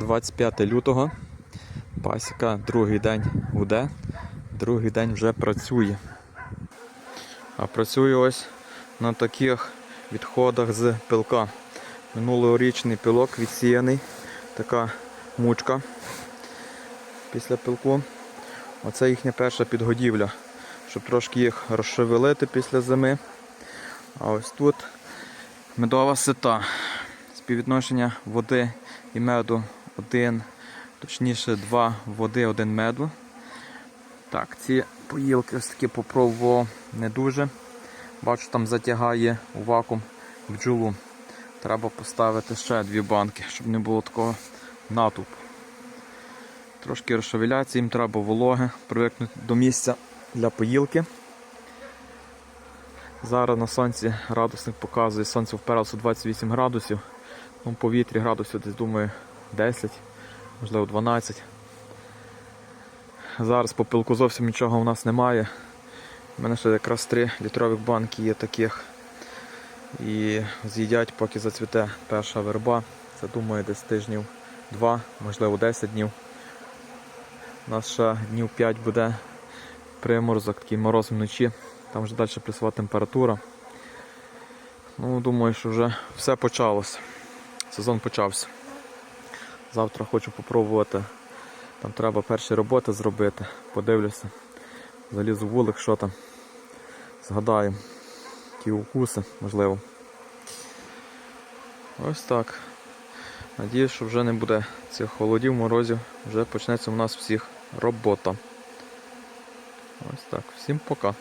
25 лютого. Пасіка другий день гуде, другий день вже працює. А працює ось на таких відходах з пилка. Минулорічний пилок відсіяний, така мучка після пилку. Оце їхня перша підгодівля, щоб трошки їх розшевелити після зими. А ось тут медова сита. Співвідношення води і меду один, точніше два води, один меду. Так, ці поїлки ось таки попробував не дуже. Бачу, там затягає у вакуум бджолу. Треба поставити ще дві банки, щоб не було такого натовпу. Трошки розшевеляться, їм треба вологи, привикнути до місця для поїлки. Зараз на сонці градусник показує, сонце впиралося 28 градусів. Ну, повітрі градусів десь думаю 10, можливо 12. Зараз по пилку зовсім нічого у нас немає. У мене ще якраз 3 літрових банки є таких. І з'їдять, поки зацвіте перша верба. Це думаю десь тижнів 2, можливо 10 днів. У нас ще днів 5 буде приморозок, такий мороз вночі. Там вже далі плюсова температура. Ну, думаю, що вже все почалося. Сезон почався. Завтра хочу попробувати. Там треба перші роботи зробити. Подивлюся. Залізу вулик, що там. Згадаю. Ті укуси, можливо. Ось так. Надіюсь, що вже не буде цих холодів, морозів. Вже почнеться у нас всіх робота. Ось так. Всім пока.